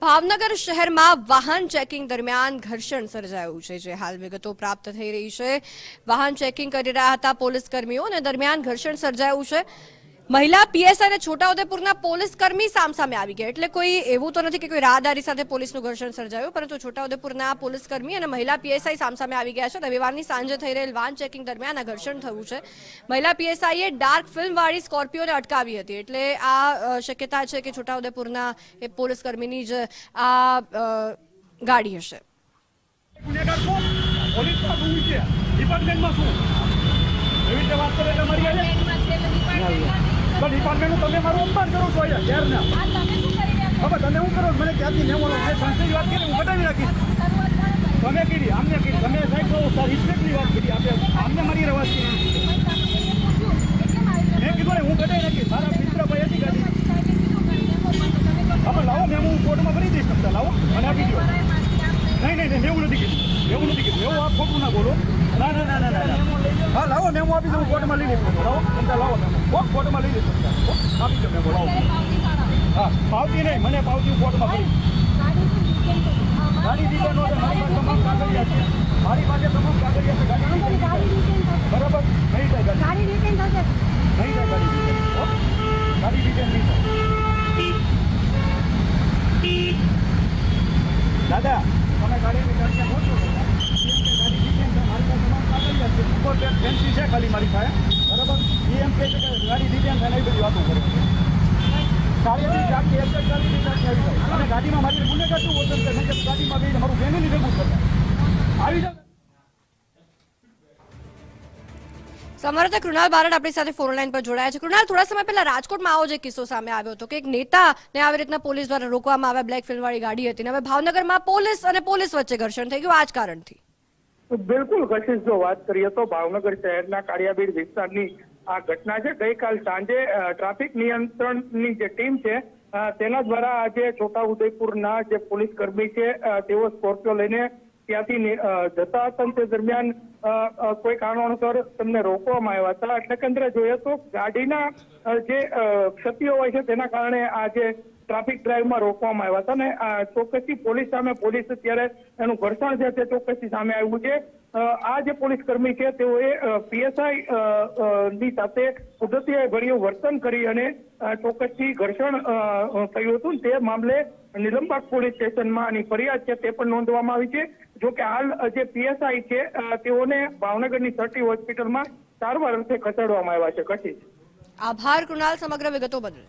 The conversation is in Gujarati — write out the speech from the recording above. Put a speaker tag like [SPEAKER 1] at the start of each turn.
[SPEAKER 1] ભાવનગર શહેરમાં વાહન ચેકિંગ દરમિયાન ઘર્ષણ સર્જાયું છે, જે હાલ વિગતો પ્રાપ્ત થઈ રહી છે. વાહન ચેકિંગ કરી રહ્યા હતા પોલીસ કર્મીઓ અને દરમિયાન ઘર્ષણ સર્જાયું છે. મહિલા પીએસ અને છોટાઉદેપુરના પોલીસ કર્મી સામસામે આવી ગયા. એટલે કોઈ એવું તો નથી કે કોઈ રાહદારી સાથે પોલીસનું ઘર્ષણ સર્જાયું, પરંતુ છોટાઉદેપુરના પોલીસ કર્મી અને મહિલા પીએસઆઈ સામસામે આવી ગયા છે. રવિવારની સાંજે થઈ રહેલ વાન ચેકિંગ દરમિયાન આ ઘર્ષણ થયું છે. મહિલા પીએસઆઈએ ડાર્ક ફિલ્મવાળી સ્કોર્પિયોને અટકાવી હતી. એટલે આ શક્યતા છે કે છોટાઉદેપુરના એ પોલીસ કર્મીની જ આ ગાડી હશે.
[SPEAKER 2] પોલીસમાં શું છે ડિપાર્ટમેન્ટમાં શું? એવી રીતે વાત કરે તમારી ડિપાર્ટમેન્ટનું તમે મારું અપમાન કરો છો અહીંયા શહેરના હવે તમે શું કરો મને ક્યાંથી નેમો મેં સંસ્થાની વાત કરી હું કટાવી રાખીશ તમે કીધી આમને કીધી. તમે સાહેબ તો રિસ્પેક્ટની વાત કરી આપણે આમને મારી રવાજ મેં કીધું ને હું કટાવી રાખીશ મારા મિત્રભાઈ હતી ગાડી. હવે લાવો મેં હું કોર્ટમાં ભરી દઈશ તમને. લાવો અને આપી દો નહીં નહીં નહીં એવું નથી કીધું. એવું નથી કીધું. એવું આ ખોટું ના બોલો. ના ના ના ના ના. ના. હા લાવો મેમો આપી દઉં કોર્ટમાં લઈ લાવો તમને લાવો હો, કોર્ટમાં લઈ. હો, આપી દો મેમો લાવો. હા પાવતી નહીં મને પાવતી કોર્ટમાં ભરી ગાડી દીધા નો મારી પાસે તમામ કાગળિયા છે. મારી પાસે તમામ કાગળિયા છે ગાડી. બરાબર? નહીં થાય ગાડી. નહીં થાય ગાડી રિટર્ન. ગાડી રિટર્ન નહીં થાય. દાદા તમે ગાડીની ચર્ચા ન કરો ગાડી રિટર્ન છે મારી પાસે તમામ કાગળિયા છે ઉપર બે ફેન્સી છે ખાલી મારી પાસે બરાબર? એ એમ કહે છે કે ગાડી રિટર્ન થાય એ બધી વાતો કરે.
[SPEAKER 1] આપણી સાથે ફોન લાઈન પર જોડાયા છે. કૃણાલ, થોડા સમય પહેલા રાજકોટમાં આવો જે કિસ્સો સામે આવ્યો હતો કે એક નેતાને આવી રીતના પોલીસ દ્વારા રોકવામાં આવ્યા બ્લેક ફિલ્મવાળી ગાડી હતી હવે ભાવનગરમાં પોલીસ અને પોલીસ વચ્ચે ઘર્ષણ થઈ ગયું આ જ કારણથી.
[SPEAKER 3] બિલકુલ કશિશ, જો વાત કરીએ તો ભાવનગર શહેરના કાળિયાબીડ વિસ્તારની આ ઘટના છે. ગઈકાલ સાંજે ટ્રાફિક નિયંત્રણની જે ટીમ છે તેના દ્વારા આજે છોટાઉદેપુરના જે પોલીસ કર્મી છે તેઓ સ્કોર્પિયો લઈને ત્યાંથી જતા હતા. તે દરમિયાન કોઈ કારણોસર તેમને રોકવામાં આવ્યા હતા. એટલે કે અંદર જોઈએ તો ગાડીના જે ક્ષતિઓ હોય છે, તેના કારણે આ જે ટ્રાફિક ડ્રાઈવમાં રોકવામાં આવ્યા હતા અને ચોક્કસથી પોલીસ સામે, પોલીસ અત્યારે એનું ઘર્ષણ છે તે ચોક્કસથી સામે આવ્યું છે. આ જે પોલીસ કર્મી છે, તેઓએ પીએસઆઈ ની સાથે કુદરતી ભર્યું વર્તન કરી અને ચોક્કસથી ઘર્ષણ થયું હતું. તે મામલે નિલંબાગ પોલીસ સ્ટેશનમાં આની ફરિયાદ છે તે પણ નોંધવામાં આવી છે. જો કે હાલ જે પીએસઆઈ છે તેઓને ભાવનગરની સર્ટી હોસ્પિટલમાં સારવાર અર્થે ખસેડવામાં આવ્યા છે. કશી
[SPEAKER 1] આભાર, કૃણાલ. સમગ્ર વિગતો બદલ.